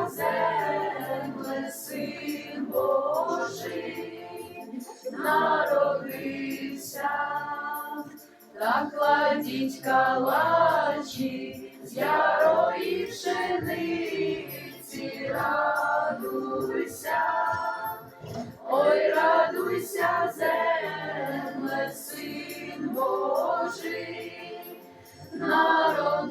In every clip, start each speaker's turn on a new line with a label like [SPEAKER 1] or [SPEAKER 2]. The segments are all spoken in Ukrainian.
[SPEAKER 1] радуйся, земле, син Божий, народився, та кладіть калачі з ярої пшениці, радуйся, ой, радуйся, земле, син Божий, народився.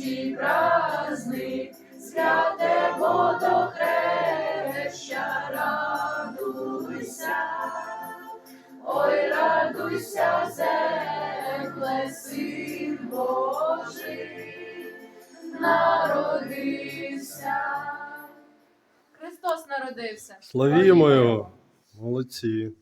[SPEAKER 1] Третій праздник, святе водохреща, радуйся, ой, радуйся, земле, син Божий, народився.
[SPEAKER 2] Христос народився.
[SPEAKER 3] Славімо його. Молодці.